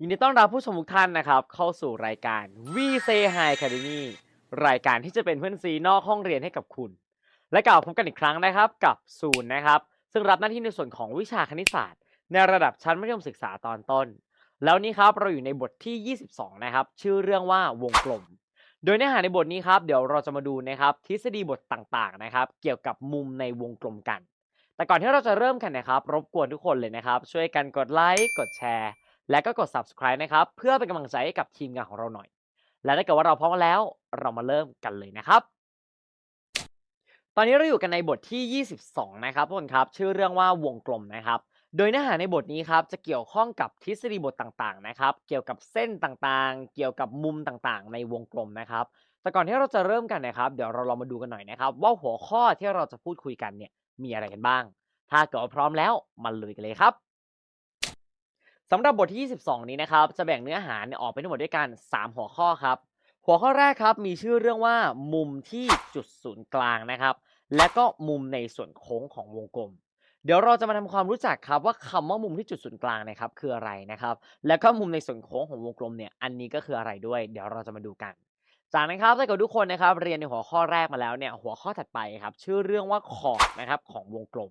ยินดีต้อนรับผู้ชมทุกท่านนะครับ เข้าสู่รายการ We Say Hi Academy รายการที่จะเป็นเพื่อนซีนอกห้องเรียนให้กับคุณ และกลับมาพบกันอีกครั้งนะครับกับซูนนะครับ ซึ่งรับหน้าที่ในส่วนของวิชาคณิตศาสตร์ ในระดับชั้นมัธยมศึกษาตอนต้น แล้วนี้ครับเราอยู่ในบทที่ 22 นะครับ ชื่อเรื่องว่าวงกลม โดยเนื้อหาในบทนี้ครับ เดี๋ยวเราจะมาดูนะครับ ทฤษฎีบทต่างๆนะครับ เกี่ยวกับมุมในวงกลมกัน แต่ก่อนที่เราจะเริ่มกันนะครับ รบกวนทุกคนเลยนะครับ ช่วยกันกดไลค์กดแชร์ และก็กด subscribe นะครับ เพื่อเป็นกำลังใจให้กับทีมงานของเราหน่อย และถ้าเกิดว่าเราพร้อมแล้วเรามาเริ่มกันเลยนะครับ ตอนนี้เราอยู่กันในบทที่ 22 นะครับทุกคนครับ ชื่อเรื่องว่าวงกลมนะครับ โดยเนื้อหาในบทนี้ครับจะเกี่ยวข้องกับทฤษฎีบทต่างๆนะครับ เกี่ยวกับเส้นต่างๆ เกี่ยวกับมุมต่างๆ ในวงกลมนะครับ แต่ก่อนที่เราจะเริ่มกันนะครับ เดี๋ยวเราลองมาดูกันหน่อยนะครับ ว่าหัวข้อที่เราจะพูดคุยกันเนี่ยมีอะไรกันบ้าง ถ้าเกิดพร้อมแล้วมาลุยกันเลยครับ สำหรับบทที่ 22 นี้นะครับ จะแบ่งเนื้อหาเนี่ยออกเป็นทั้งหมดด้วยกัน 3 หัวข้อครับ หัวข้อแรกครับมีชื่อเรื่องว่ามุมที่จุดศูนย์กลางนะครับ และก็มุมในส่วนโค้งของวงกลม เดี๋ยวเราจะมาทำความรู้จักครับว่าคำว่ามุมที่จุดศูนย์กลางนะครับคืออะไรนะครับ แล้วก็มุมในส่วนโค้งของวงกลมเนี่ยอันนี้ก็คืออะไรด้วย เดี๋ยวเราจะมาดูกัน จากนั้นครับถ้าเกิดทุกคนนะครับเรียนในหัวข้อแรกมาแล้วเนี่ยหัวข้อถัดไปครับชื่อเรื่องว่าขอบนะครับของวงกลม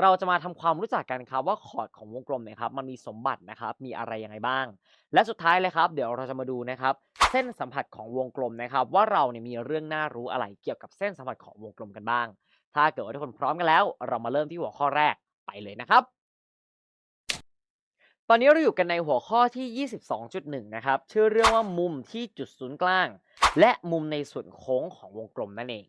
เราจะมาทำความรู้จักกันครับว่าคอร์ดของวงกลมเนี่ยครับมันมีสมบัตินะครับมีอะไรยังไงบ้าง และสุดท้ายเลยครับเดี๋ยวเราจะมาดูนะครับเส้นสัมผัสของวงกลมนะครับ ว่าเราเนี่ยมีเรื่องน่ารู้อะไรเกี่ยวกับเส้นสัมผัสของวงกลมกันบ้าง ถ้าเกิดว่าทุกคนพร้อมกันแล้ว เรามาเริ่มที่หัวข้อแรกไปเลยนะครับ ตอนนี้เราอยู่กันในหัวข้อที่ 22.1 นะครับชื่อเรื่องว่ามุมที่จุดศูนย์กลาง และมุมในส่วนโค้งของวงกลมนั่นเอง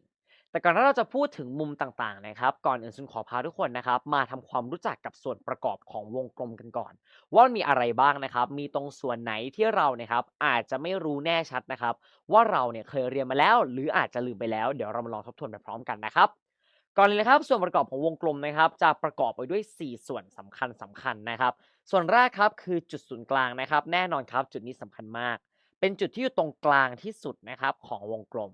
แต่ก่อนที่เราจะพูดถึงมุมต่างๆนะครับ ก่อนอื่นซุนขอพาทุกคนนะครับ มาทำความรู้จักกับส่วนประกอบของวงกลมกันก่อน ว่ามีอะไรบ้างนะครับ มีตรงส่วนไหนที่เราเนี่ยครับ อาจจะไม่รู้แน่ชัดนะครับ ว่าเราเนี่ยเคยเรียนมาแล้ว หรืออาจจะลืมไปแล้ว เดี๋ยวเรามาลองทบทวนไปพร้อมกันนะครับก่อนเลยนะครับส่วนประกอบของวงกลมนะครับจะประกอบไปด้วย 4 ส่วนสำคัญสำคัญนะครับ ส่วนแรกครับคือจุดศูนย์กลางนะครับ แน่นอนครับจุดนี้สำคัญมาก เป็นจุดที่อยู่ตรงกลางที่สุดนะครับของวงกลม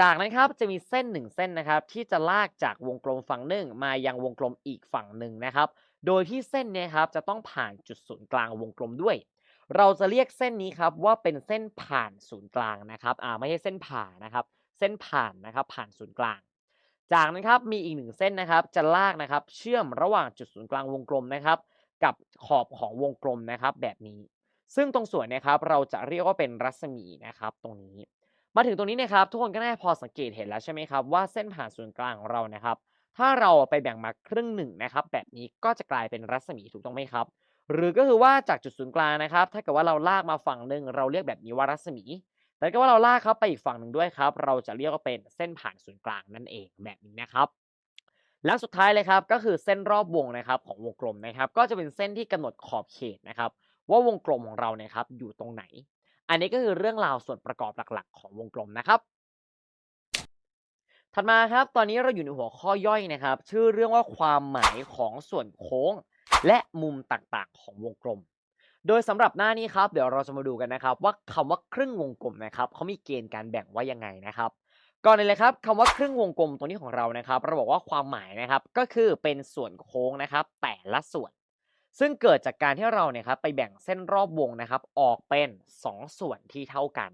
จากนั้นครับจะมีเส้นหนึ่งเส้นนะครับ ที่จะลากจากวงกลมฝั่งหนึ่งมายังวงกลมอีกฝั่งหนึ่งนะครับ โดยที่เส้นนี้ครับจะต้องผ่านจุดศูนย์กลางวงกลมด้วย เราจะเรียกเส้นนี้ครับว่าเป็นเส้นผ่านศูนย์กลางนะครับอ่าไม่ใช่เส้นผ่านะครับ เส้นผ่านนะครับผ่านศูนย์กลาง จากนั้นครับมีอีกหนึ่งเส้นนะครับ จะลากนะครับ เชื่อมระหว่างจุดศูนย์กลางวงกลมนะครับ กับขอบของวงกลมนะครับ แบบนี้ ซึ่งตรงส่วนนะครับเราจะเรียกว่าเป็นรัศมีนะครับ ตรงนี้ มาถึงตรงนี้นะครับทุกคนก็น่าพอสังเกตเห็นแล้วใช่ไหมครับว่าเส้นผ่านศูนย์กลางของเรานะครับ ถ้าเราไปแบ่งมาครึ่งหนึ่งนะครับ แบบนี้ก็จะกลายเป็นรัศมีถูกต้องไหมครับ หรือก็คือว่าจากจุดศูนย์กลางนะครับ ถ้าเกิดว่าเราลากมาฝั่งหนึ่งเราเรียกแบบนี้ว่ารัศมี แต่ก็ว่าเราลากเขาไปอีกฝั่งหนึ่งด้วยครับ เราจะเรียกว่าเป็นเส้นผ่านศูนย์กลางนั่นเองแบบนี้นะครับแล้วสุดท้ายเลยครับก็คือเส้นรอบวงนะครับของวงกลมนะครับ ก็จะเป็นเส้นที่กำหนดขอบเขตนะครับ ว่าวงกลมของเราเนี่ยครับอยู่ตรงไหน อันนี้ก็คือเรื่องราวส่วนประกอบหลักๆ ของวงกลมนะครับ ถัดมาครับ ตอนนี้เราอยู่ในหัวข้อย่อยนะครับ ชื่อเรื่องว่าความหมายของส่วนโค้ง และมุมต่างๆ ของวงกลม โดยสำหรับหน้านี้ครับ เดี๋ยวเราจะมาดูกันนะครับ ว่าคำว่าครึ่งวงกลมนะครับเขามีเกณฑ์การแบ่งไว้ยังไงนะครับก่อนเลยครับคำว่าครึ่งวงกลมตรงนี้ของเรานะครับ เราบอกว่าความหมายนะครับก็คือเป็นส่วนโค้งนะครับ แต่ละส่วน ซึ่งเกิดจากการที่เราเนี่ยครับไปแบ่งเส้นรอบวงนะครับออกเป็น 2 ส่วนที่เท่ากัน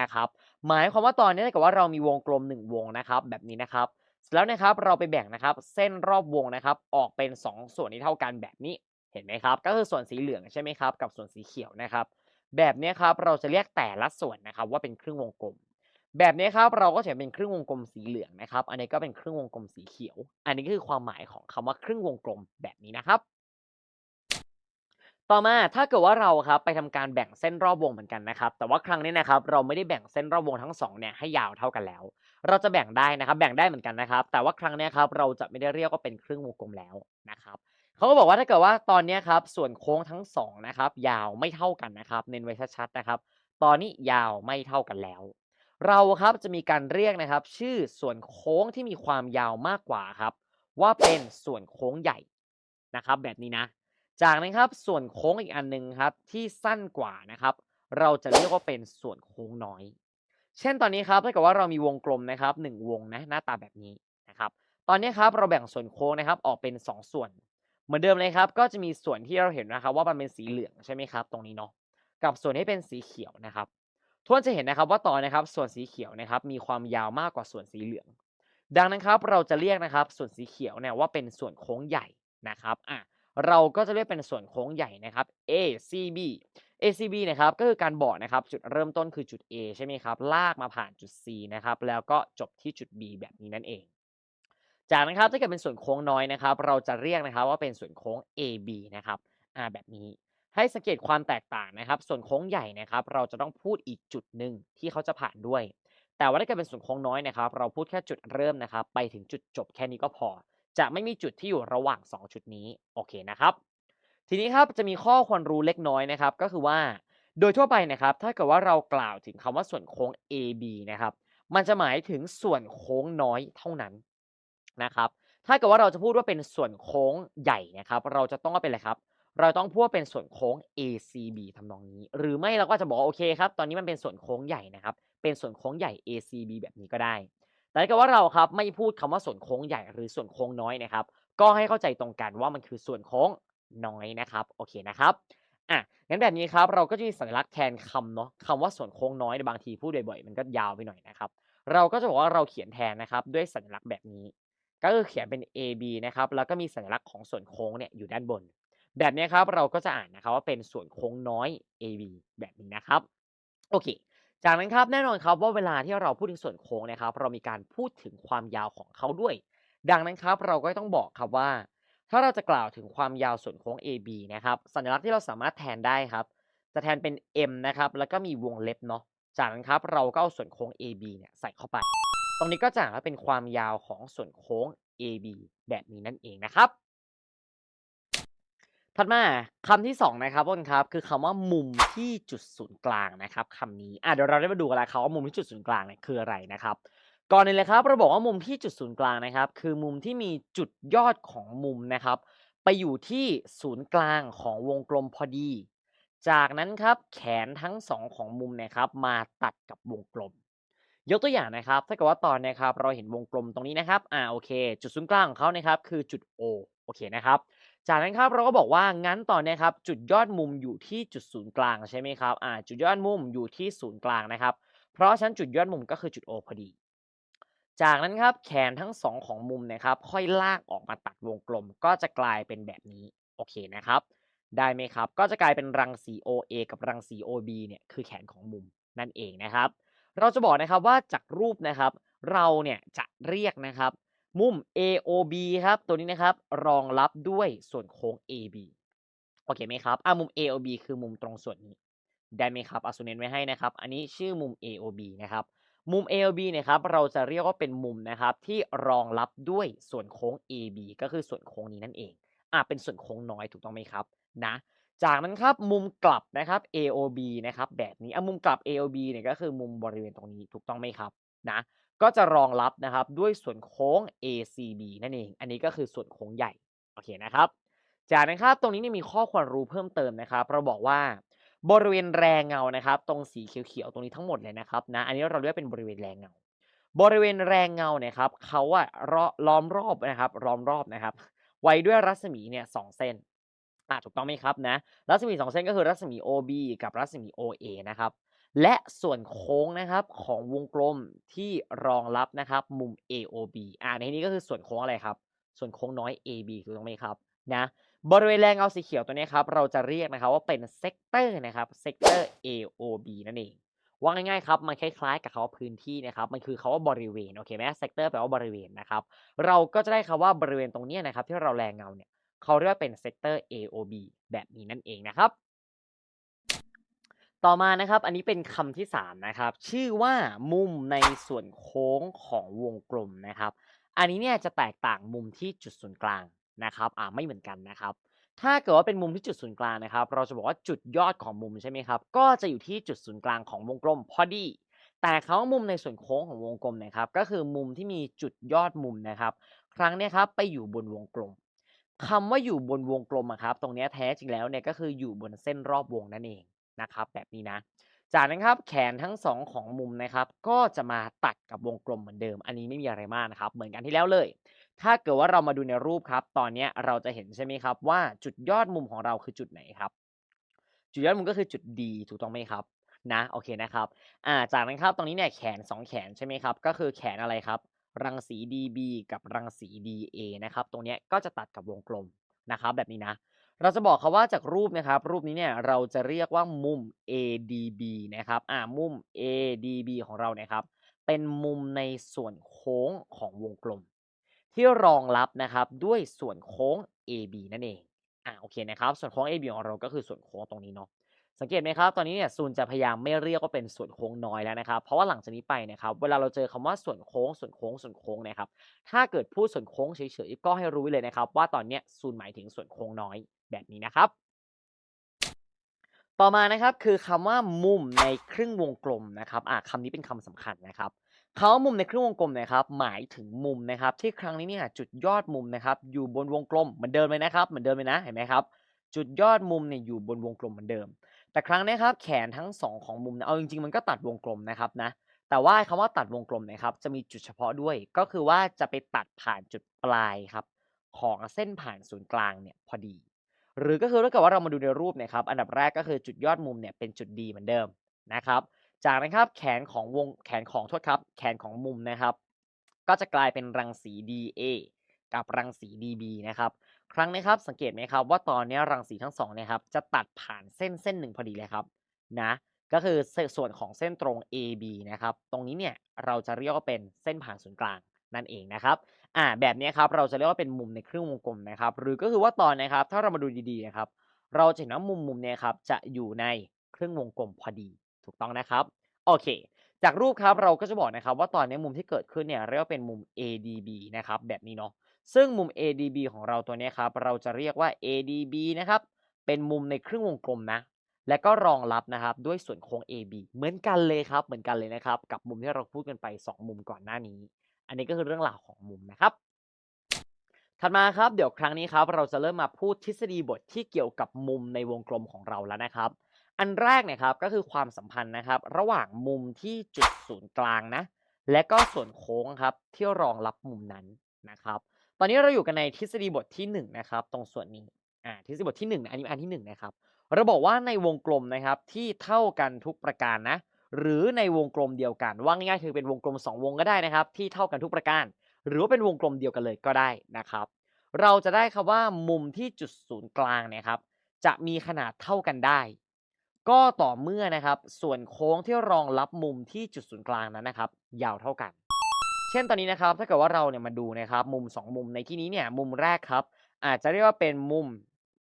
นะครับหมายความว่าตอนนี้ถ้าเกิดว่าเรามีวงกลม 1 วงนะครับแบบนี้นะครับแล้วนะครับเราไปแบ่งนะครับเส้นรอบวงนะครับออกเป็น 2 ส่วนที่เท่ากันแบบนี้เห็นไหมครับก็คือส่วนสีเหลืองใช่ไหมครับกับส่วนสีเขียวนะครับแบบนี้ครับเราจะเรียกแต่ละส่วนนะครับว่าเป็นครึ่งวงกลม แบบนี้ครับเราก็จะเป็นครึ่งวงกลมสีเหลืองนะครับ อันนี้ก็เป็นครึ่งวงกลมสีเขียว อันนี้ก็คือความหมายของคำว่าครึ่งวงกลมแบบนี้นะครับ ต่อมาถ้าเกิดว่าเราครับไปทำการแบ่งเส้นรอบวงเหมือนกันนะครับ แต่ว่าครั้งนี้นะครับเราไม่ได้แบ่งเส้นรอบวงทั้งสองเนี่ยให้ยาวเท่ากันแล้ว เราจะแบ่งได้นะครับ แบ่งได้เหมือนกันนะครับ แต่ว่าครั้งนี้ครับเราจะไม่ได้เรียกว่าเป็นครึ่งวงกลมแล้วนะครับเขาก็บอกว่าถ้าเกิดว่าตอนนี้ครับส่วนโค้งทั้งสองนะครับยาวไม่เท่ากันนะครับ เน้นไว้ชัดๆนะครับ ตอนนี้ยาวไม่เท่ากันแล้ว เราครับจะมีการเรียกนะครับ ชื่อส่วนโค้งที่มีความยาวมากกว่าครับ ว่าเป็นส่วนโค้งใหญ่นะครับ แบบนี้นะ จากนั้นครับส่วนโค้งอีกอันหนึ่งครับที่สั้นกว่านะครับ เราจะเรียกว่าเป็นส่วนโค้งน้อย เช่นตอนนี้ครับถ้าเกิดว่าเรามีวงกลมนะครับหนึ่งวงนะหน้าตาแบบนี้นะครับ ตอนนี้ครับเราแบ่งส่วนโค้งนะครับออกเป็น 2 ส่วน เหมือนเดิมเลยครับ ก็จะมีส่วนที่เราเห็นนะครับ ว่ามันเป็นสีเหลืองใช่ไหมครับ ตรงนี้เนาะกับส่วนที่เป็นสีเขียวนะครับทุกคนจะเห็นนะครับว่าตอนนะครับส่วนสีเขียวนะครับ มีความยาวมากกว่าส่วนสีเหลือง ดังนั้นครับเราจะเรียกนะครับ ส่วนสีเขียวเนี่ยว่าเป็นส่วนโค้งใหญ่นะครับอะ เราก็จะเรียกเป็นส่วนโค้งใหญ่นะครับ ACB ACB นะครับก็คือการบอกนะครับจุดเริ่มต้นคือจุด A ใช่ไหมครับลากมาผ่านจุด C นะครับแล้วก็จบที่จุด B แบบนี้นั่นเอง จากนั้นครับถ้าเกิดเป็นส่วนโค้งน้อยนะครับ เราจะเรียกนะครับว่าเป็นส่วนโค้ง AB นะครับอ่าแบบนี้ให้สังเกตความแตกต่างนะครับ ส่วนโค้งใหญ่นะครับ เราจะต้องพูดอีกจุดหนึ่งที่เขาจะผ่านด้วย แต่ว่าถ้าเกิดเป็นส่วนโค้งน้อยนะครับ เราพูดแค่จุดเริ่มนะครับ ไปถึงจุดจบแค่นี้ก็พอ จะไม่มีจุดที่อยู่ระหว่าง2จุดนี้โอเคนะครับ ทีนี้ครับจะมีข้อควรรู้เล็กน้อยนะครับ ก็คือว่า โดยทั่วไปนะครับ ถ้าเกิดว่าเรากล่าวถึงคำว่าส่วนโค้ง AB นะครับ มันจะหมายถึงส่วนโค้งน้อยเท่านั้นนะครับ ถ้าเกิดว่าเราจะพูดว่าเป็นส่วนโค้งใหญ่นะครับ เราจะต้องเป็นอะไรครับ เราต้องพูดว่าเป็นส่วนโค้ง ACB ทำนองนี้ หรือไม่เราก็จะบอกโอเคครับ ตอนนี้มันเป็นส่วนโค้งใหญ่นะครับ เป็นส่วนโค้งใหญ่ ACB แบบนี้ก็ได้ แต่กิดว่าเราครับไม่พูดคำว่าส่วนโค้งใหญ่หรือส่วนโค้งน้อยนะครับ ก็ให้เข้าใจตรงกันว่ามันคือส่วนโค้งน้อยนะครับโอเคนะครับอะงั้นแบบนี้ครับเราก็จะมีสัญลักษณ์แทนคำเนาะคำว่าส่วนโค้งน้อยในบางทีพูดบ่อยๆมันก็ยาวไปหน่อยนะครับ เราก็จะบอกว่าเราเขียนแทนนะครับด้วยสัญลักษณ์แบบนี้ ก็คือเขียนเป็น AB นะครับแล้วก็มีสัญลักษณ์ของส่วนโค้งเนี่ยอยู่ด้านบน แบบนี้ครับเราก็จะอ่านนะครับว่าเป็นส่วนโค้งน้อย AB แบบนี้นะครับโอเค จากนั้นครับแน่นอนครับว่าเวลาที่เราพูดถึงส่วนโค้งนะครับ เรามีการพูดถึงความยาวของเขาด้วย ดังนั้นครับเราก็ต้องบอกครับว่า ถ้าเราจะกล่าวถึงความยาวส่วนโค้ง AB นะครับสัญลักษณ์ที่เราสามารถแทนได้ครับจะแทนเป็น M นะครับแล้วก็มีวงเล็บเนาะจากนั้นครับเราก็เอาส่วนโค้ง AB เนี่ยใส่เข้าไป ตรงนี้ก็จะเป็นความยาวของส่วนโค้ง AB แบบนี้นั่นเองนะครับ ถัดมาคำที่สองนะครับทุกคนครับคือคำว่ามุมที่จุดศูนย์กลางนะครับคำนี้อะเดี๋ยวเราได้มาดูกันแล้วครับว่ามุมที่จุดศูนย์กลางเนี่ยคืออะไรนะครับก่อนอื่นเลยครับเราบอกว่ามุมที่จุดศูนย์กลางนะครับ คือมุมที่มีจุดยอดของมุมนะครับ ไปอยู่ที่ศูนย์กลางของวงกลมพอดี จากนั้นครับแขนทั้งสองของมุมนะครับ มาตัดกับวงกลม ยกตัวอย่างนะครับ ถ้าเกิดว่าตอนเนะครับ เราเห็นวงกลมตรงนี้นะครับอ่าโอเค จุดศูนย์กลางของเขานะครับ คือจุด O โอเคนะครับ จากนั้นครับเราก็บอกว่างั้นตอนนี้ครับจุดยอดมุมอยู่ที่จุดศูนย์กลางใช่ไหมครับอ่าจุดยอดมุมอยู่ที่ศูนย์กลางนะครับ เพราะฉะนั้นจุดยอดมุมก็คือจุด O พอดี จากนั้นครับแขนทั้งสองของมุมนะครับค่อยลากออกมาตัดวงกลม ก็จะกลายเป็นแบบนี้โอเคนะครับ ได้ไหมครับ ก็จะกลายเป็นรังสี OA กับรังสี OB เนี่ยคือแขนของมุมนั่นเองนะครับ เราจะบอกนะครับว่าจากรูปนะครับ เราเนี่ยจะเรียกนะครับ มุม AOB ครับ ตัวนี้นะครับ รองรับด้วยส่วนโค้ง AB โอเคไหมครับอะมุม AOB คือมุมตรงส่วนนี้ ได้ไหมครับอาสุเน้นไว้ให้นะครับ อันนี้ชื่อมุม AOB นะครับ มุม AOB เนี่ยครับ เราจะเรียกว่าเป็นมุมนะครับ ที่รองรับด้วยส่วนโค้ง AB ก็คือส่วนโค้งนี้นั่นเอง อะเป็นส่วนโค้งน้อยถูกต้องไหมครับ นะ จากนั้นครับ มุมกลับนะครับ AOB นะครับ แบบนี้ อะมุมกลับ AOB เนี่ยก็คือมุมบริเวณตรงนี้ถูกต้องไหมครับ นะก็จะรองรับนะครับด้วยส่วนโค้ง ACB นั่นเอง อันนี้ก็คือส่วนโค้งใหญ่โอเคนะครับ จากนั้นครับตรงนี้นี่มีข้อควรรู้เพิ่มเติมนะครับเราบอกว่าบริเวณแรงเงานะครับ ตรงสีเขียวๆตรงนี้ทั้งหมดเลยนะครับนะอันนี้เราเรียกเป็นบริเวณแรงเงา บริเวณแรงเงาเนี่ยครับเขาอะล้อมรอบนะครับล้อมรอบนะครับ ไว้ด้วยรัศมีเนี่ยสองเส้นอะถูกต้องไหมครับนะรัศมี 2 เส้นก็คือรัศมี OB กับรัศมี OA นะครับ และส่วนโค้งนะครับของวงกลมที่รองรับนะครับมุม AOB อ่าในนี้ก็คือส่วนโค้งอะไรครับ ส่วนโค้งน้อย AB ถูกต้องไหมครับนะบริเวณแรงเงาสีเขียวตัวนี้ครับเราจะเรียกนะครับว่าเป็นเซกเตอร์นะครับเซกเตอร์ AOB นั่นเองว่าง่ายๆครับมันคล้ายๆกับคำว่าพื้นที่นะครับมันคือคาว่าบริเวณโอเคไหมเซกเตอร์แปลว่าบริเวณนะครับเราก็จะได้คำว่าบริเวณตรงนี้นะครับที่เราแรงเงาเนี่ยเขาเรียกว่าเป็นเซกเตอร์ AOB แบบนี้นั่นเองนะครับ ต่อมานะครับ อันนี้เป็นคำที่ 3 นะครับ ชื่อว่ามุมในส่วนโค้งของวงกลมนะครับ อันนี้เนี่ยจะแตกต่างมุมที่จุดศูนย์กลางนะครับ อ่าไม่เหมือนกันนะครับ ถ้าเกิดว่าเป็นมุมที่จุดศูนย์กลางนะครับ เราจะบอกว่าจุดยอดของมุมใช่ไหมครับ ก็จะอยู่ที่จุดศูนย์กลางของวงกลมพอดี แต่คำว่ามุมในส่วนโค้งของวงกลมนะครับ ก็คือมุมที่มีจุดยอดมุมนะครับ ครั้งนี้ครับไปอยู่บนวงกลมคำว่าอยู่บนวงกลมอะครับ ตรงนี้แท้จริงแล้วเนี่ยก็คืออยู่บนเส้นรอบวงนั่นเอง นะครับแบบนี้นะ จากนั้นครับแขนทั้ง2ของมุมนะครับก็จะมาตัดกับวงกลมเหมือนเดิม อันนี้ไม่มีอะไรมากนะครับ เหมือนกันที่แล้วเลย ถ้าเกิดว่าเรามาดูในรูปครับ ตอนนี้เราจะเห็นใช่ไหมครับ ว่าจุดยอดมุมของเราคือจุดไหนครับ จุดยอดมุมก็คือจุด D ถูกต้องไหมครับนะโอเคนะครับอ่าจากนั้นครับตรงนี้เนี่ยแขน 2 แขนใช่ไหมครับก็คือแขนอะไรครับ รังสี DB กับรังสี DA นะครับตรงนี้ก็จะตัดกับวงกลมนะครับแบบนี้นะ เราจะบอกเขาว่าจากรูปนะครับ รูปนี้เนี่ยเราจะเรียกว่ามุม ADB นะครับอ่ามุม ADB ของเราเนี่ยครับ เป็นมุมในส่วนโค้งของวงกลม ที่รองรับนะครับด้วยส่วนโค้ง AB นั่นเองอ่าโอเคนะครับ ส่วนโค้ง AB ของเราก็คือส่วนโค้งตรงนี้เนาะสังเกตไหมครับ ตอนนี้เนี่ยซูนจะพยายามไม่เรียกว่าเป็นส่วนโค้งน้อยแล้วนะครับ เพราะว่าหลังจากนี้ไปนะครับ เวลาเราเจอคำว่าส่วนโค้ง ส่วนโค้ง ส่วนโค้งนี่ยครับ ถ้าเกิดพูดส่วนโค้งเฉยๆ ก็ให้รู้เลยนะครับ ว่าตอนเนี้ยซูนหมายถึงส่วนโค้งน้อย แบบนี้นะครับ ต่อมานะครับคือคำว่ามุมในครึ่งวงกลมนะครับอ่าคำนี้เป็นคำสำคัญนะครับคำว่ามุมในครึ่งวงกลมนะครับหมายถึงมุมนะครับ ที่ครั้งนี้เนี่ยจุดยอดมุมนะครับ อยู่บนวงกลมเหมือนเดิมเลยนะครับเหมือนเดิมเลยนะเห็นไหมครับ จุดยอดมุมเนี่ยอยู่บนวงกลมเหมือนเดิม แต่ครั้งนี้ครับแขนทั้ง2ของมุมเนี่ยเอาจริงๆมันก็ตัดวงกลมนะครับนะแต่ว่าคำว่าตัดวงกลมนะครับ จะมีจุดเฉพาะด้วย ก็คือว่าจะไปตัดผ่านจุดปลายครับ ของเส้นผ่านศูนย์กลางเนี่ยพอดี หรือก็คือถ้าเกิดว่าเรามาดูในรูปเนะครับ อันดับแรกก็คือจุดยอดมุมเนี่ยเป็นจุดดีเหมือนเดิมนะครับ จากนั้นครับแขนของวงแขนของโทษครับ แขนของมุมนะครับ ก็จะกลายเป็นรังสี DA กับรังสี DB นะครับ ครั้งนี้ครับสังเกตไหมครับว่าตอนนี้รังสีทั้งสองเนี่ยครับจะตัดผ่านเส้นเส้นหนึ่งพอดีเลยครับนะก็คือส่วนของเส้นตรง AB นะครับ ตรงนี้เนี่ยเราจะเรียกว่าเป็นเส้นผ่านศูนย์กลางนั่นเองนะครับ อ่าแบบนี้ครับเราจะเรียกว่าเป็นมุมในครึ่งวงกลมนะครับ หรือก็คือว่าตอนนะครับ ถ้าเรามาดูดีๆนะครับ เราจะเห็นว่ามุมมุมเนี่ยครับจะอยู่ในครึ่งวงกลมพอดีถูกต้องนะครับโอเค จากรูปครับเราก็จะบอกนะครับ ว่าตอนนี้มุมที่เกิดขึ้นเนี่ยเรียกว่าเป็นมุม ADB นะครับแบบนี้เนาะซึ่งมุม ADB ของเราตัวนี้ครับเราจะเรียกว่า ADB นะครับเป็นมุมในครึ่งวงกลมนะ และก็รองรับนะครับด้วยส่วนโค้ง AB เหมือนกันเลยครับเหมือนกันเลยนะครับ กับมุมที่เราพูดกันไป 2 มุมก่อนหน้านี้ อันนี้ก็คือเรื่องราวของมุมนะครับ ถัดมาครับเดี๋ยวครั้งนี้ครับเราจะเริ่มมาพูดทฤษฎีบทที่เกี่ยวกับมุมในวงกลมของเราแล้วนะครับ อันแรกเนี่ยครับก็คือความสัมพันธ์นะครับ ระหว่างมุมที่จุดศูนย์กลางนะ และก็ส่วนโค้งครับที่รองรับมุมนั้นนะครับ ตอนนี้เราอยู่กันในทฤษฎีบทที่1นะครับตรงส่วนนี้อ่าทฤษฎีบทที่1อันนี้อันที่1นะครับเราบอกว่าในวงกลมนะครับที่เท่ากันทุกประการนะ หรือในวงกลมเดียวกันว่าง่ายๆคือเป็นวงกลม 2 วงก็ได้นะครับ ที่เท่ากันทุกประการ หรือว่าเป็นวงกลมเดียวกันเลยก็ได้นะครับ เราจะได้ครับว่ามุมที่จุดศูนย์กลางเนี่ยครับ จะมีขนาดเท่ากันได้ ก็ต่อเมื่อนะครับ ส่วนโค้งที่รองรับมุมที่จุดศูนย์กลางนั้นนะครับ ยาวเท่ากัน เช่นตอนนี้นะครับ ถ้าเกิดว่าเราเนี่ยมาดูนะครับ มุม 2 มุมในที่นี้เนี่ยมุมแรกครับ อาจจะเรียกว่าเป็นมุม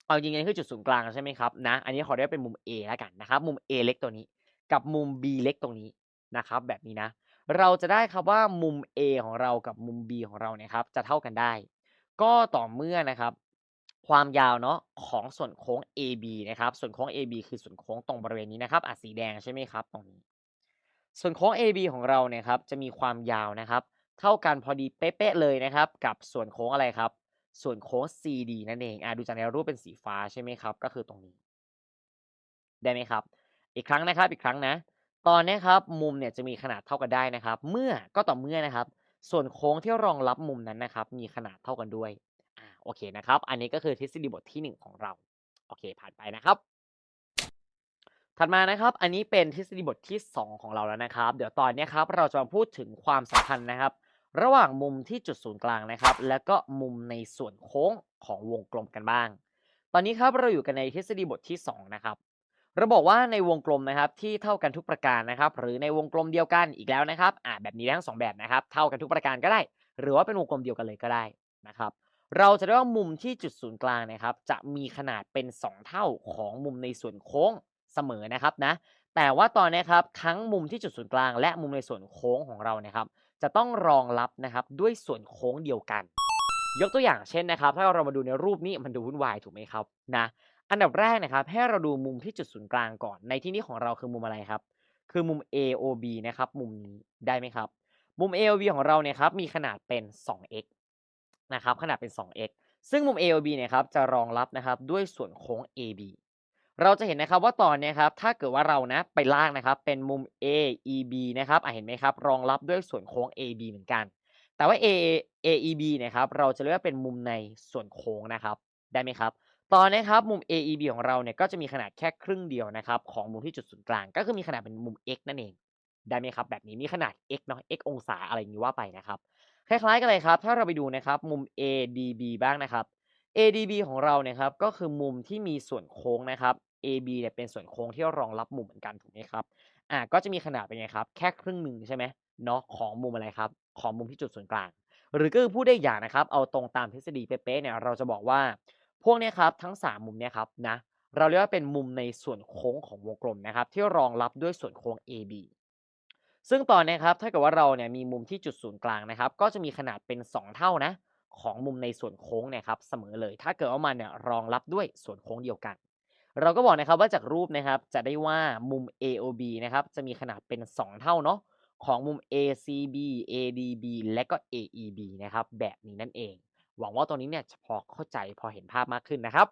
เอาจริงๆคือจุดศูนย์กลางใช่ไหมครับนะ อันนี้ขอเรียกเป็นมุม A แล้วกันนะครับ มุม A เล็กตัวนี้ กับมุม B เล็กตรงนี้นะครับ แบบนี้นะ เราจะได้ครับว่ามุม A ของเรากับมุม B ของเราเนี่ยครับจะเท่ากันได้ ก็ต่อเมื่อนะครับ ความยาวเนาะของส่วนโค้ง AB นะครับ ส่วนโค้ง AB คือส่วนโค้งตรงบริเวณนี้นะครับอะสีแดงใช่ไหมครับตรงนี้ ส่วนโค้ง AB ของเราเนี่ยครับจะมีความยาวนะครับ เท่ากันพอดีเป๊ะๆเลยนะครับ กับส่วนโค้งอะไรครับ ส่วนโค้ง CD นั่นเองอะดูจากในรูปเป็นสีฟ้าใช่ไหมครับ ก็คือตรงนี้ ได้ไหมครับ อีกครั้งนะครับอีกครั้งนะตอนนี้ครับมุมเนี่ยจะมีขนาดเท่ากันได้นะครับ เมื่อก็ต่อเมื่อนะครับ ส่วนโค้งที่รองรับมุมนั้นนะครับ มีขนาดเท่ากันด้วยอ่าโอเคนะครับ อันนี้ก็คือทฤษฎีบทที่ 1 ของเราโอเคผ่านไปนะครับ ถัดมานะครับ อันนี้เป็นทฤษฎีบทที่ 2 ของเราแล้วนะครับ เดี๋ยวตอนนี้ครับเราจะมาพูดถึงความสัมพันธ์นะครับ ระหว่างมุมที่จุดศูนย์กลางนะครับ และก็มุมในส่วนโค้งของวงกลมกันบ้าง ตอนนี้ครับเราอยู่กันในทฤษฎีบทที่ 2 นะครับ เราบอกว่าในวงกลมนะครับที่เท่ากันทุกประการนะครับ หรือในวงกลมเดียวกันอีกแล้วนะครับอ่าแบบนี้ทั้งสองแบบนะครับ เท่ากันทุกประการก็ได้ หรือว่าเป็นวงกลมเดียวกันเลยก็ได้นะครับ เราจะได้ว่ามุมที่จุดศูนย์กลางนะครับ จะมีขนาดเป็น 2 เท่าของมุมในส่วนโค้งเสมอนะครับนะ แต่ว่าตอนนี้ครับทั้งมุมที่จุดศูนย์กลาง และมุมในส่วนโค้งของเรานะครับ จะต้องรองรับนะครับด้วยส่วนโค้งเดียวกัน ยกตัวอย่างเช่นนะครับ ถ้าเรามาดูในรูปนี้มันดูวุ่นวายถูกไหมครับนะ อันดับแรกนะครับให้เราดูมุมที่จุดศูนย์กลางก่อน ในที่นี้ของเราคือมุมอะไรครับ คือมุม AOB นะครับ มุมนี้ได้ไหมครับ มุม AOB ของเราเนี่ยครับมีขนาดเป็น 2x นะครับขนาดเป็น 2x ซึ่งมุม AOB เนี่ยครับจะรองรับนะครับด้วยส่วนโค้ง AB เราจะเห็นนะครับว่าตอนนี้ครับถ้าเกิดว่าเรานะไปลากนะครับเป็นมุม AEB นะครับอะเห็นไหมครับรองรับด้วยส่วนโค้ง AB เหมือนกัน แต่ว่า A AEB เนะครับเราจะเรียกว่าเป็นมุมในส่วนโค้งนะครับได้ไหมครับ ตอนนี้ครับมุม AEB ของเราเนี่ยก็จะมีขนาดแค่ครึ่งเดียวนะครับของมุมที่จุดศูนย์กลาง ก็คือมีขนาดเป็นมุม x นั่นเองได้ไหมครับแบบนี้มีขนาด x เนาะ x องศาอะไรอย่างนี้ว่าไปนะครับคล้ายๆกันเลยครับ ถ้าเราไปดูนะครับมุม ADB บ้างนะครับ ADB ของเราเนี่ยครับก็คือมุมที่มีส่วนโค้งนะครับ AB เนี่ยเป็นส่วนโค้งที่รองรับมุมเหมือนกันถูกไหมครับอ่าก็จะมีขนาดเป็นไงครับ แค่ครึ่งหนึ่งใช่ไหมเนาะของมุมอะไรครับ ของมุมที่จุดศูนย์กลาง หรือก็คือพูดได้อย่างนะครับ เอาตรงตามทฤษฎีเป๊ะๆเนี่ยเราจะบอกว่า พวกนี้ครับทั้ง 3 มุมเนี่ยครับนะเราเรียกว่าเป็นมุมในส่วนโค้งของวงกลมนะครับ ที่รองรับด้วยส่วนโค้ง AB ซึ่งตอนเนี้ยครับถ้าเกิดว่าเราเนี่ยมีมุมที่จุดศูนย์กลางนะครับ ก็จะมีขนาดเป็น 2 เท่านะของมุมในส่วนโค้งเนี่ยครับเสมอเลย ถ้าเกิดว่ามันเนี่ยรองรับด้วยส่วนโค้งเดียวกัน เราก็บอกนะครับว่าจากรูปนะครับจะได้ว่ามุม AOB นะครับจะมีขนาดเป็น 2 เท่าเนาะของมุม ACB ADB และก็ AEB นะครับแบบนี้นั่นเอง หวังว่าตรงนี้เนี่ยจะพอเข้าใจพอเห็นภาพมากขึ้นนะครับ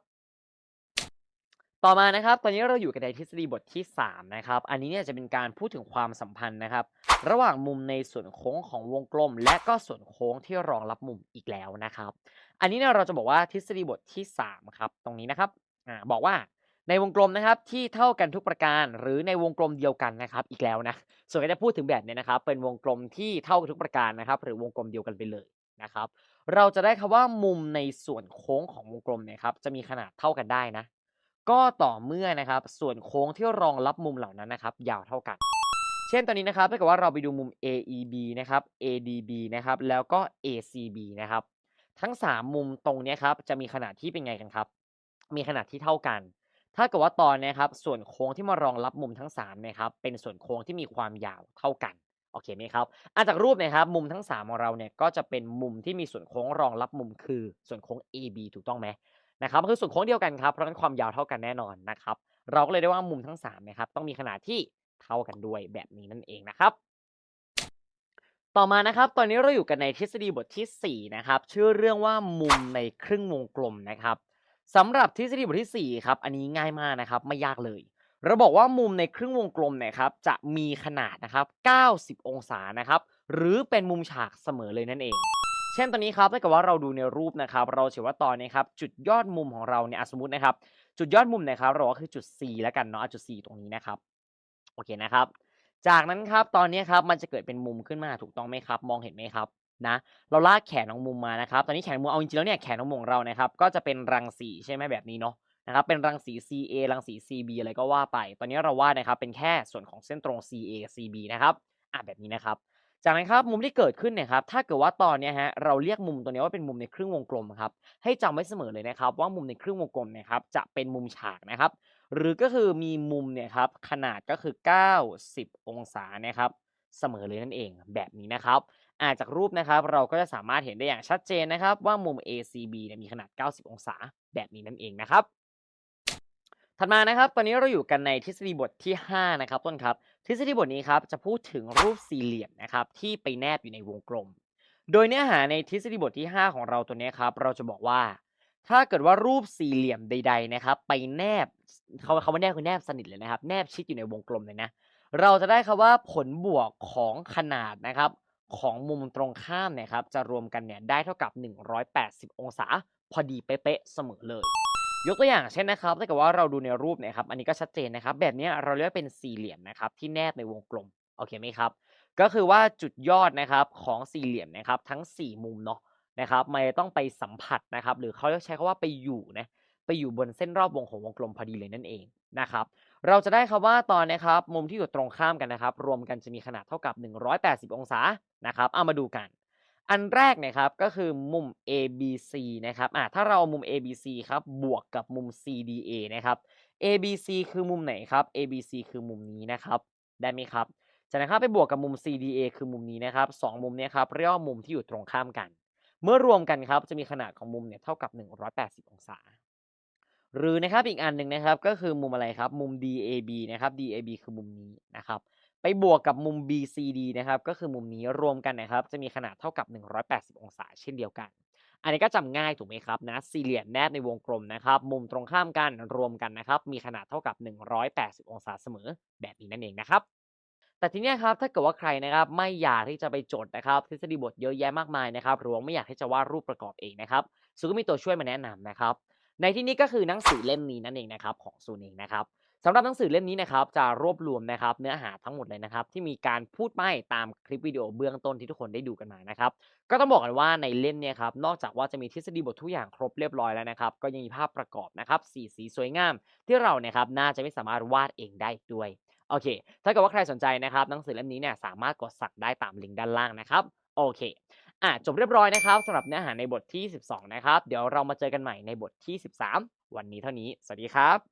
ต่อมานะครับ ตอนนี้เราอยู่กันในทฤษฎีบทที่ 3 นะครับ อันนี้เนี่ยจะเป็นการพูดถึงความสัมพันธ์นะครับ ระหว่างมุมในส่วนโค้งของวงกลม และก็ส่วนโค้งที่รองรับมุมอีกแล้วนะครับ อันนี้เนี่ยเราจะบอกว่าทฤษฎีบทที่3ครับ ตรงนี้นะครับอบอกว่าในวงกลมนะครับที่เท่ากันทุกประการ หรือในวงกลมเดียวกันนะครับ อีกแล้วนะส่วนก็จะพูดถึงแบบเนี้นะครับ เป็นวงกลมที่เท่ากันทุกประการนะครับ หรือวงกลมเดียวกันไปเลย นะครับ เราจะได้คำว่ามุมในส่วนโค้งของวงกลมเนี่ยครับจะมีขนาดเท่ากันได้นะ ก็ต่อเมื่อนะครับส่วนโค้งที่รองรับมุมเหล่านั้นนะครับยาวเท่ากัน เช่นตอนนี้นะครับถ้าเกิดว่าเราไปดูมุม AEB นะครับ ADB นะครับแล้วก็ ACB นะครับทั้ง 3 มุมตรงนี้ครับจะมีขนาดที่เป็นไงกันครับ มีขนาดที่เท่ากัน ถ้าเกิดว่าตอนนี้ครับส่วนโค้งที่มารองรับมุมทั้ง3นี่ยครับเป็นส่วนโค้งที่มีความยาวเท่ากัน โอเคไหมครับอะจากรูปเนะครับมุมทั้ง 3 ของเราเนี่ยก็จะเป็นมุมที่มีส่วนโค้งรองรับมุมคือส่วนโค้ง AB ถูกต้องไหมนะครับมันคือส่วนโค้งเดียวกันครับเพราะฉะนั้นความยาวเท่ากันแน่นอนนะครับ เราก็เลยได้ว่ามุมทั้ง3นะครับต้องมีขนาดที่เท่ากันด้วยแบบนี้นั่นเองนะครับ ต่อมานะครับ ตอนนี้เราอยู่กันในทฤษฎีบทที่4นะครับชื่อเรื่องว่ามุมในครึ่งวงกลมนะครับสำหรับทฤษฎีบทที่4ครับอันนี้ง่ายมากนะครับไม่ยากเลย เราบอกว่ามุมในครึ่งวงกลมเนี่ยครับจะมีขนาดนะครับ 90 องศานะครับ หรือเป็นมุมฉากเสมอเลยนั่นเอง เช่นตอนนี้ครับถ้าเกิดว่าเราดูในรูปนะครับ เราเห็นว่าตอนนี้ครับจุดยอดมุมของเราเนี่ยสมมตินะครับ จุดยอดมุมนะครับ เราก็คือจุด C แล้วกันเนาะอะจุด C ตรงนี้นะครับ โอเคนะครับ จากนั้นครับตอนนี้ครับมันจะเกิดเป็นมุมขึ้นมาถูกต้องไหมครับ มองเห็นไหมครับนะเราลากแขนของมุมมานะครับ ตอนนี้แขนมุมเอาจริงๆแล้วเนี่ยแขนของมุมของเรานะครับ ก็จะเป็นรังสีใช่ไหมแบบนี้เนาะ นะครับเป็นรังสี CA รังสี CB อะไรก็ว่าไป ตอนนี้เราวาดนะครับเป็นแค่ส่วนของเส้นตรง CA กับ CB นะครับอะแบบนี้นะครับ จากนั้นครับมุมที่เกิดขึ้นเนี่ยครับถ้าเกิดว่าตอนนี้ฮะเราเรียกมุมตัวนี้ว่าเป็นมุมในครึ่งวงกลมครับให้จำไว้เสมอเลยนะครับ ว่ามุมในครึ่งวงกลมนี่ยครับจะเป็นมุมฉากนะครับ หรือก็คือมีมุมเนี่ยครับขนาดก็คือ 90 องศานะครับเสมอเลยนั่นเองแบบนี้นะครับอาจากรูปนะครับเราก็จะสามารถเห็นได้อย่างชัดเจนนะครับ ว่ามุม ACB เนี่ยมีขนาด 90 องศาแบบนี้นั่นเองนะครับ ถัดมานะครับ ตอนนี้เราอยู่กันในทฤษฎีบทที่ 5 นะครับต้นครับ ทฤษฎีบทนี้ครับจะพูดถึงรูปสี่เหลี่ยมนะครับที่ไปแนบอยู่ในวงกลม โดยเนื้อหาในทฤษฎีบทที่ 5 ของเราตัวนี้ครับ เราจะบอกว่า ถ้าเกิดว่ารูปสี่เหลี่ยมใด ๆนะครับ ไปแนบเขาคำว่แนบคือแนบสนิทเลยนะครับ แนบชิดอยู่ในวงกลมเลยนะ เราจะได้คำว่าผลบวกของขนาดนะครับของมุมตรงข้ามนี่ยครับจะรวมกันเนี่ยได้เท่ากับ 180 องศา พอดีเป๊ะๆเสมอเลย ยกตัวอย่างเช่นนะครับถ้าเกิดว่าเราดูในรูปนี่ยครับ อันนี้ก็ชัดเจนนะครับ แบบนี้เราเรียกว่าเป็นสี่เหลี่ยมนะครับที่แนบในวงกลมโอเคไหมครับ ก็คือว่าจุดยอดนะครับของสี่เหลี่ยมนะครับ ทั้ง 4 มุมเนาะนะครับมันต้องไปสัมผัสนะครับ หรือเขาเรียกใช้คำว่าไปอยู่นะไปอยู่บนเส้นรอบวงของวงกลมพอดีเลยนั่นเองนะครับ เราจะได้คำว่าตอนนะครับ มุมที่อยู่ตรงข้ามกันนะครับ รวมกันจะมีขนาดเท่ากับ 180 องศานะครับ เอามาดูกัน อันแรกนะครับก็คือมุม ABC นะครับอะถ้าเราเอามุม ABC ครับบวกกับมุม CDA นะครับ ABC คือมุมไหนครับ ABC คือมุมนี้นะครับ ได้ไหมครับจากนั้นครับไปบวกกับมุม CDA คือมุมนี้นะครับสองมุมเนี้ครับเรียกว่ามุมที่อยู่ตรงข้ามกัน เมื่อรวมกันครับจะมีขนาดของมุมเนี่ยเท่ากับ 180 องศา หรือนะครับอีกอันหนึ่งนะครับก็คือมุมอะไรครับมุม DAB นะครับ DAB คือมุมนี้นะครับ ไปบวกกับมุม BCD นะครับ ก็คือมุมนี้รวมกันนะครับ จะมีขนาดเท่ากับ 180 องศาเช่นเดียวกัน อันนี้ก็จำง่ายถูกไหมครับนะ สี่เหลี่ยมแนบในวงกลมนะครับ มุมตรงข้ามกันรวมกันนะครับ มีขนาดเท่ากับ 180 องศาเสมอ แบบนี้นั่นเองนะครับแต่ทีนี้ครับถ้าเกิดว่าใครนะครับไม่อยากที่จะไปจดนะครับทฤษฎีบทเยอะแยะมากมายนะครับหรือว่าไม่อยากที่จะวาดรูปประกอบเองนะครับซูก็มีตัวช่วยมาแนะนำนะครับ ในที่นี้ก็คือหนังสือเล่มนี้นั่นเองนะครับของซูนเองนะครับ สำหรับหนังสือเล่มนี้นะครับจะรวบรวมนะครับเนื้อหาทั้งหมดเลยนะครับที่มีการพูดไม่ตามคลิปวิดีโอเบื้องต้นที่ทุกคนได้ดูกันมานะครับก็ต้องบอกกันว่าในเล่มเนี่ยครับนอกจากว่าจะมีทฤษฎีบททุกอย่างครบเรียบร้อยแล้วนะครับก็ยังมีภาพประกอบนะครับสีสีสวยงาม ที่เราเนี่ยครับน่าจะไม่สามารถวาดเองได้ด้วยโอเค ถ้าเกิดว่าใครสนใจนะครับหนังสือเล่มนี้เนี่ยสามารถกดสั่งได้ตามลิงก์ด้านล่างนะครับโอเคอะจบเรียบร้อยนะครับสำหรับเนื้อหาในบทที่ 12 นะครับ เดี๋ยวเรามาเจอกันใหม่ในบทที่ 13 วันนี้เท่านี้ สวัสดีครับ